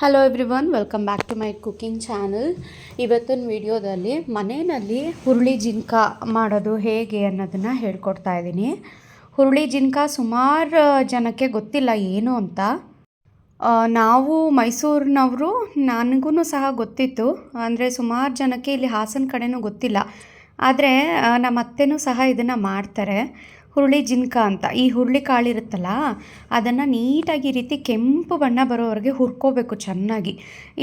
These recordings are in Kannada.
Hello everyone welcome back to my cooking channel ಇವತ್ತಿನ ವಿಡಿಯೋದಲ್ಲಿ ಮನೆಯಲ್ಲಿ ಹುರುಳಿ ಜಿನ್ಕ ಮಾಡೋದು ಹೇಗೆ ಅನ್ನೋದನ್ನು ಹೇಳ್ಕೊಡ್ತಾ ಇದ್ದೀನಿ. ಹುರುಳಿ ಜಿನ್ಕ ಸುಮಾರು ಜನಕ್ಕೆ ಗೊತ್ತಿಲ್ಲ ಏನು ಅಂತ. ನಾವು ಮೈಸೂರಿನವರು ನನಗೂ ಸಹ ಗೊತ್ತಿತ್ತು. ಅಂದರೆ ಸುಮಾರು ಜನಕ್ಕೆ ಇಲ್ಲಿ ಹಾಸನ ಕಡೆನೂ ಗೊತ್ತಿಲ್ಲ. ಆದರೆ ನಮ್ಮ ಅತ್ತೆನೂ ಸಹ ಇದನ್ನು ಮಾಡ್ತಾರೆ. ಹುರುಳಿ ಜಿನ್ಕ ಅಂತ. ಈ ಹುರುಳಿ ಕಾಳು ಇರುತ್ತಲ್ಲ, ಅದನ್ನು ನೀಟಾಗಿ ಈ ರೀತಿ ಕೆಂಪು ಬಣ್ಣ ಬರೋವರೆಗೆ ಹುರ್ಕೋಬೇಕು ಚೆನ್ನಾಗಿ.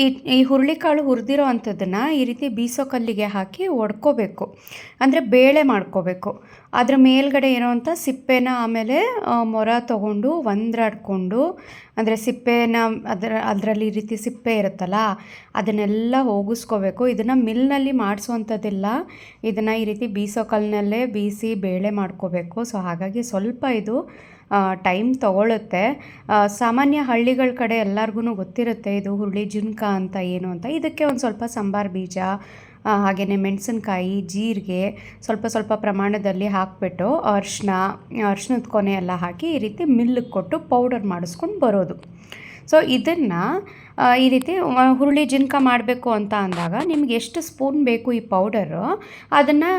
ಈ ಈ ಹುರುಳಿ ಕಾಳು ಹುರಿದಿರೋ ಅಂಥದ್ದನ್ನು ಈ ರೀತಿ ಬೀಸೋ ಕಲ್ಲಿಗೆ ಹಾಕಿ ಒಡ್ಕೋಬೇಕು. ಅಂದರೆ ಬೇಳೆ ಮಾಡ್ಕೋಬೇಕು. ಅದ್ರ ಮೇಲ್ಗಡೆ ಇರೋವಂಥ ಸಿಪ್ಪೆನ ಆಮೇಲೆ ಮೊರ ತೊಗೊಂಡು ಒಂದ್ರಾಡ್ಕೊಂಡು, ಅಂದರೆ ಸಿಪ್ಪೆನ, ಅದರ, ಅದರಲ್ಲಿ ಈ ರೀತಿ ಸಿಪ್ಪೆ ಇರುತ್ತಲ್ಲ, ಅದನ್ನೆಲ್ಲ ಹೋಗಿಸ್ಕೋಬೇಕು. ಇದನ್ನು ಮಿಲ್ನಲ್ಲಿ ಮಾಡಿಸುವಂಥದ್ದಿಲ್ಲ ಇದನ್ನು ಈ ರೀತಿ ಬೀಸೋ ಕಲ್ಲಿನಲ್ಲೇ ಬೀಸಿ ಬೇಳೆ ಮಾಡ್ಕೋಬೇಕು. ಸೊ, ಹಾಗಾಗಿ ಸ್ವಲ್ಪ ಇದು ಟೈಮ್ ತೊಗೊಳುತ್ತೆ. ಸಾಮಾನ್ಯ ಹಳ್ಳಿಗಳ ಕಡೆ ಎಲ್ಲರಿಗೂ ಗೊತ್ತಿರುತ್ತೆ, ಇದು ಹುರುಳಿ ಜುನ್ಕ ಅಂತ ಏನು ಅಂತ. ಇದಕ್ಕೆ ಒಂದು ಸ್ವಲ್ಪ ಸಾಂಬಾರು ಬೀಜ ಹಾಗೆಯೇ ಮೆಣಸಿನ್ಕಾಯಿ, ಜೀರಿಗೆ ಸ್ವಲ್ಪ ಸ್ವಲ್ಪ ಪ್ರಮಾಣದಲ್ಲಿ ಹಾಕಿಬಿಟ್ಟು ಅರಿಶಿನ, ಅರಿಶಿನದ ಕೊನೆ ಎಲ್ಲ ಹಾಕಿ ಈ ರೀತಿ ಮಿಲ್ಲಿಗೆ ಕೊಟ್ಟು ಪೌಡರ್ ಮಾಡಿಸ್ಕೊಂಡು ಬರೋದು. ಸೊ ಇದನ್ನು ಈ ರೀತಿ ಹುರುಳಿ ಜಿನ್ಕ ಮಾಡಬೇಕು ಅಂತ ಅಂದಾಗ ನಿಮ್ಗೆ ಎಷ್ಟು ಸ್ಪೂನ್ ಬೇಕು ಈ ಪೌಡರು ಅದನ್ನು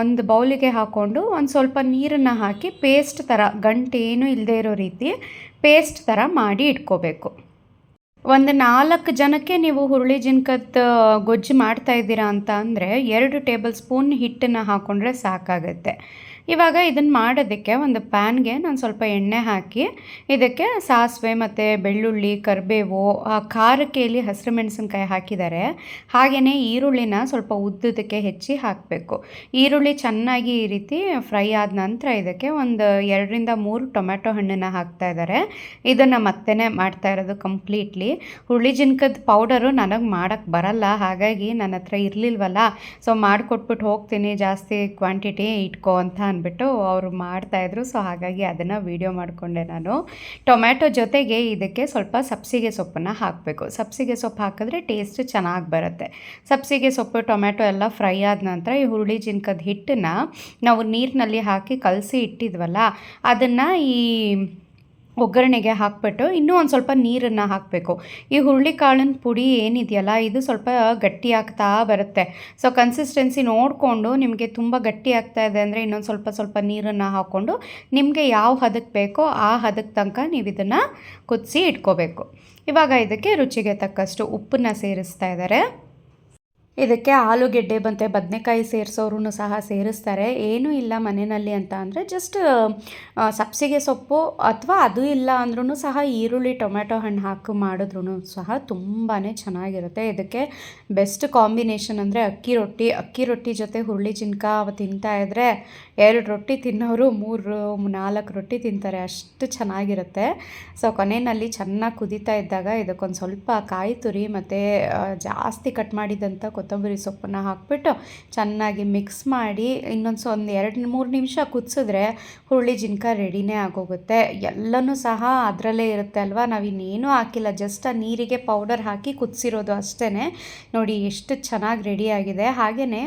ಒಂದು ಬೌಲಿಗೆ ಹಾಕ್ಕೊಂಡು ಒಂದು ಸ್ವಲ್ಪ ನೀರನ್ನು ಹಾಕಿ ಪೇಸ್ಟ್ ಥರ, ಗಂಟೇನು ಇಲ್ಲದೇ ಇಲ್ಲದೆ ಇರೋ ರೀತಿ ಪೇಸ್ಟ್ ಥರ ಮಾಡಿ ಇಟ್ಕೋಬೇಕು. ಒಂದು ನಾಲ್ಕು ಜನಕ್ಕೆ ನೀವು ಹುರುಳಿ ಜಿನ್ಕದ ಗೊಜ್ಜು ಮಾಡ್ತಾ ಇದ್ದೀರಾ ಅಂತ ಅಂದರೆ ಎರಡು ಟೇಬಲ್ ಸ್ಪೂನ್ ಹಿಟ್ಟನ್ನು ಹಾಕ್ಕೊಂಡ್ರೆ ಸಾಕಾಗುತ್ತೆ. ಇವಾಗ ಇದನ್ನು ಮಾಡೋದಕ್ಕೆ ಒಂದು ಪ್ಯಾನ್ಗೆ ನಾನು ಸ್ವಲ್ಪ ಎಣ್ಣೆ ಹಾಕಿ, ಇದಕ್ಕೆ ಸಾಸಿವೆ ಮತ್ತು ಬೆಳ್ಳುಳ್ಳಿ, ಕರಿಬೇವು ಖಾರಕ್ಕೆ ಇಲ್ಲಿ ಹಸಿರು ಮೆಣಸಿನ್ಕಾಯಿ ಹಾಕಿದ್ದಾರೆ. ಹಾಗೆಯೇ ಈರುಳ್ಳಿನ ಸ್ವಲ್ಪ ಉದ್ದದಕ್ಕೆ ಹೆಚ್ಚಿ ಹಾಕಬೇಕು. ಈರುಳ್ಳಿ ಚೆನ್ನಾಗಿ ಈ ರೀತಿ ಫ್ರೈ ಆದ ನಂತರ ಇದಕ್ಕೆ ಒಂದು ಎರಡರಿಂದ ಮೂರು ಟೊಮೆಟೊ ಹಣ್ಣನ್ನು ಹಾಕ್ತಾ ಇದ್ದಾರೆ. ಇದನ್ನು ಮತ್ತೆ ಮಾಡ್ತಾ ಇರೋದು ಕಂಪ್ಲೀಟ್ಲಿ ಹುರುಳಿ ಜಿನ್ಕದ ಪೌಡರು ನನಗೆ ಮಾಡೋಕ್ಕೆ ಬರಲ್ಲ, ಹಾಗಾಗಿ ನನ್ನ ಹತ್ರ ಇರಲಿಲ್ವಲ್ಲ ಸೊ ಮಾಡಿಕೊಟ್ಬಿಟ್ಟು ಹೋಗ್ತೀನಿ, ಜಾಸ್ತಿ ಕ್ವಾಂಟಿಟಿ ಇಟ್ಕೋ ಅಂತ ಅಂದ್ಬಿಟ್ಟು ಅವರು ಮಾಡ್ತಾಯಿದ್ರು ಸೊ ಹಾಗಾಗಿ ಅದನ್ನು ವೀಡಿಯೋ ಮಾಡಿಕೊಂಡೆ ನಾನು. ಟೊಮ್ಯಾಟೊ ಜೊತೆಗೆ ಇದಕ್ಕೆ ಸ್ವಲ್ಪ ಸಬ್ಸಿಗೆ ಸೊಪ್ಪನ್ನು ಹಾಕಬೇಕು. ಸಬ್ಸಿಗೆ ಸೊಪ್ಪು ಹಾಕಿದ್ರೆ ಟೇಸ್ಟ್ ಚೆನ್ನಾಗಿ ಬರುತ್ತೆ. ಸಬ್ಸಿಗೆ ಸೊಪ್ಪು ಟೊಮ್ಯಾಟೊ ಎಲ್ಲ ಫ್ರೈ ಆದ ನಂತರ ಈ ಹುರುಳಿ ಜಿನ್ಕದ ಹಿಟ್ಟನ್ನು ನಾವು ನೀರಿನಲ್ಲಿ ಹಾಕಿ ಕಲಸಿ ಇಟ್ಟಿದ್ವಲ್ಲ, ಅದನ್ನು ಈ ಒಗ್ಗರಣೆಗೆ ಹಾಕ್ಬಿಟ್ಟು ಇನ್ನೂ ಒಂದು ಸ್ವಲ್ಪ ನೀರನ್ನು ಹಾಕಬೇಕು. ಈ ಹುರುಳಿಕಾಳಿನ ಪುಡಿ ಏನಿದೆಯಲ್ಲ, ಇದು ಸ್ವಲ್ಪ ಗಟ್ಟಿ ಆಗ್ತಾ ಬರುತ್ತೆ. ಸೊ ಕನ್ಸಿಸ್ಟೆನ್ಸಿ ನೋಡಿಕೊಂಡು ನಿಮಗೆ ತುಂಬ ಗಟ್ಟಿ ಆಗ್ತಾ ಇದೆ ಅಂದರೆ ಇನ್ನೊಂದು ಸ್ವಲ್ಪ ಸ್ವಲ್ಪ ನೀರನ್ನು ಹಾಕ್ಕೊಂಡು ನಿಮಗೆ ಯಾವ ಹದಕ್ಕೆ ಬೇಕೋ ಆ ಹದಕ್ಕೆ ತನಕ ನೀವು ಇದನ್ನು ಕುದಿಸಿ ಇಟ್ಕೋಬೇಕು. ಇವಾಗ ಇದಕ್ಕೆ ರುಚಿಗೆ ತಕ್ಕಷ್ಟು ಉಪ್ಪನ್ನು ಸೇರಿಸ್ತಾ ಇದ್ದಾರೆ ಇದಕ್ಕೆ ಆಲೂಗೆಡ್ಡೆ ಮತ್ತು ಬದನೆಕಾಯಿ ಸೇರಿಸೋರು ಸಹ ಸೇರಿಸ್ತಾರೆ. ಏನೂ ಇಲ್ಲ ಮನೆಯಲ್ಲಿ ಅಂತ ಅಂದರೆ ಜಸ್ಟ್ ಸಬ್ಸಿಗೆ ಸೊಪ್ಪು ಅಥವಾ ಅದು ಇಲ್ಲ ಅಂದ್ರೂ ಸಹ ಈರುಳ್ಳಿ ಟೊಮೆಟೊ ಹಣ್ಣು ಹಾಕಿ ಮಾಡಿದ್ರೂ ಸಹ ತುಂಬಾ ಚೆನ್ನಾಗಿರುತ್ತೆ. ಇದಕ್ಕೆ ಬೆಸ್ಟ್ ಕಾಂಬಿನೇಷನ್ ಅಂದರೆ ಅಕ್ಕಿ ರೊಟ್ಟಿ. ಅಕ್ಕಿ ರೊಟ್ಟಿ ಜೊತೆ ಹುರುಳಿ ಚಿನ್ಕ ತಿಂತಾ ಇದ್ದರೆ ಎರಡು ರೊಟ್ಟಿ ತಿನ್ನೋರು ಮೂರು, ನಾಲ್ಕು ರೊಟ್ಟಿ ತಿಂತಾರೆ. ಅಷ್ಟು ಚೆನ್ನಾಗಿರುತ್ತೆ. ಸೊ, ಕೊನೆಯಲ್ಲಿ ಚೆನ್ನಾಗಿ ಕುದೀತಾ ಇದ್ದಾಗ ಇದಕ್ಕೊಂದು ಸ್ವಲ್ಪ ಕಾಯಿ ತುರಿ ಮತ್ತು ಜಾಸ್ತಿ ಕಟ್ ಮಾಡಿದಂಥ ಕೊತ್ತಂಬರಿ ಸೊಪ್ಪನ್ನು ಹಾಕ್ಬಿಟ್ಟು ಚೆನ್ನಾಗಿ ಮಿಕ್ಸ್ ಮಾಡಿ ಇನ್ನೊಂದು ಸೊ ಒಂದು ಎರಡು ಮೂರು ನಿಮಿಷ ಕುದಿಸಿದ್ರೆ ಹುರುಳಿ ಜಿನ್ಕ ರೆಡಿನೇ ಆಗೋಗುತ್ತೆ. ಎಲ್ಲನೂ ಸಹ ಅದರಲ್ಲೇ ಇರುತ್ತೆ ಅಲ್ವಾ? ನಾವು ಇನ್ನೇನೂ ಹಾಕಿಲ್ಲ. ಜಸ್ಟ್ ಆ ನೀರಿಗೆ ಪೌಡರ್ ಹಾಕಿ ಕುದಿಸಿರೋದು ಅಷ್ಟೇ ನೋಡಿ, ಎಷ್ಟು ಚೆನ್ನಾಗಿ ರೆಡಿಯಾಗಿದೆ ಹಾಗೆಯೇ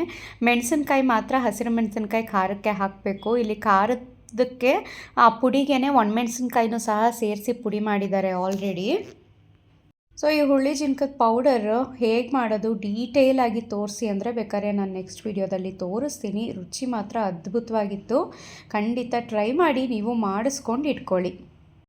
ಮೆಣಸಿನ್ಕಾಯಿ ಮಾತ್ರ ಹಸಿರು ಮೆಣಸಿನ್ಕಾಯಿ ಖಾರಕ್ಕೆ ಹಾಕಬೇಕು. ಇಲ್ಲಿ ಖಾರದಕ್ಕೆ ಆ ಪುಡಿಗೆ ಒಣಮೆಣಸಿನ್ಕಾಯಿನೂ ಸಹ ಸೇರಿಸಿ ಪುಡಿ ಮಾಡಿದ್ದಾರೆ ಆಲ್ರೆಡಿ. ಸೊ ಈ ಹುಳಿ ಜಿನ್ಕದ ಪೌಡರ್ ಹೇಗೆ ಮಾಡೋದು ಡೀಟೇಲ್ ಆಗಿ ತೋರಿಸಿ ಅಂದರೆ ಬೇಕಾದ್ರೆ ನಾನು ನೆಕ್ಸ್ಟ್ ವಿಡಿಯೋದಲ್ಲಿ ತೋರಿಸ್ತೀನಿ. ರುಚಿ ಮಾತ್ರ ಅದ್ಭುತವಾಗಿತ್ತು. ಖಂಡಿತ ಟ್ರೈ ಮಾಡಿ, ನೀವು ಮಾಡಿಸ್ಕೊಂಡು ಇಟ್ಕೊಳ್ಳಿ.